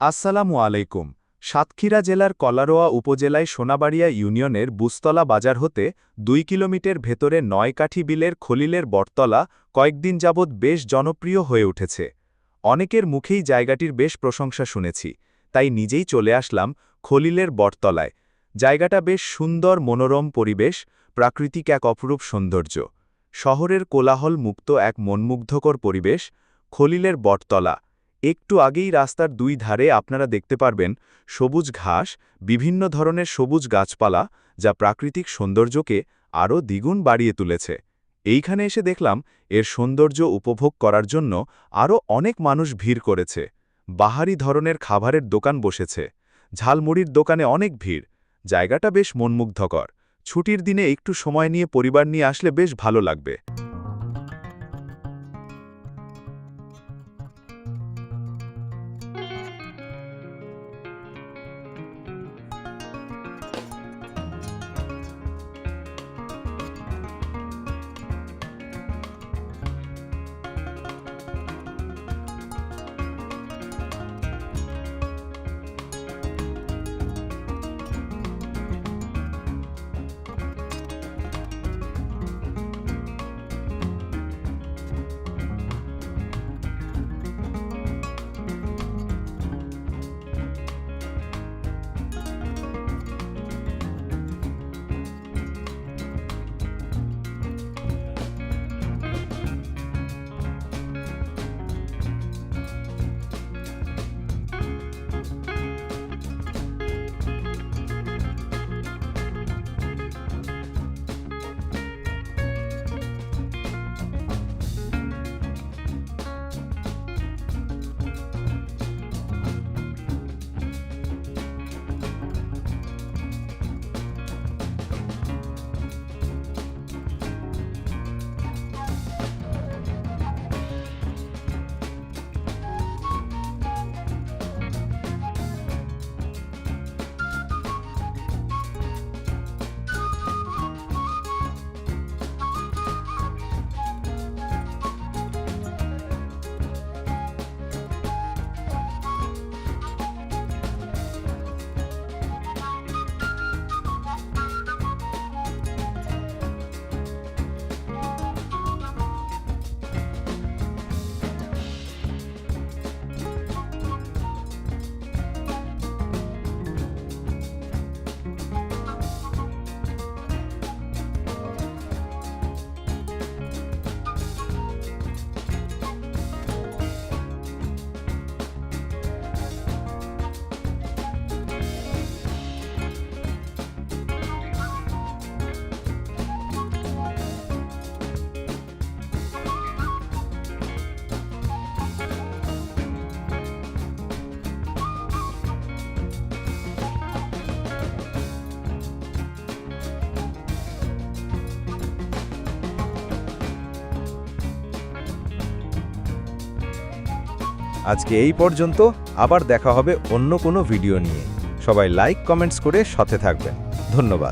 আসসালামু আলাইকুম। সাতক্ষীরা জেলার কলারোয়া উপজেলায় সোনাবাড়িয়া ইউনিয়নের বুস্তলা বাজার হতে দুই কিলোমিটার ভেতরে নয়কাঠি বিলের খলিলের বটতলা কয়েকদিন যাবৎ বেশ জনপ্রিয় হয়ে উঠেছে। অনেকের মুখেই জায়গাটির বেশ প্রশংসা শুনেছি, তাই নিজেই চলে আসলাম খলিলের বটতলায়। জায়গাটা বেশ সুন্দর, মনোরম পরিবেশ, প্রাকৃতিক এক অপরূপ সৌন্দর্য। শহরের কোলাহল মুক্ত এক মনমুগ্ধকর পরিবেশ, খলিলের বটতলা। একটু আগেই রাস্তার দুই ধারে আপনারা দেখতে পারবেন সবুজ ঘাস, বিভিন্ন ধরনের সবুজ গাছপালা, যা প্রাকৃতিক সৌন্দর্যকে আরও দ্বিগুণ বাড়িয়ে তুলেছে। এইখানে এসে দেখলাম, এর সৌন্দর্য উপভোগ করার জন্য আরও অনেক মানুষ ভিড় করেছে। বাহারি ধরনের খাবারের দোকান বসেছে। ঝালমুড়ির দোকানে অনেক ভিড়। জায়গাটা বেশ মনমুগ্ধকর। ছুটির দিনে একটু সময় নিয়ে পরিবার নিয়ে আসলে বেশ ভালো লাগবে। আজকে এই পর্যন্ত, আবার দেখা হবে অন্য কোনো ভিডিও নিয়ে। সবাই লাইক কমেন্টস করে সাথে থাকবেন। ধন্যবাদ।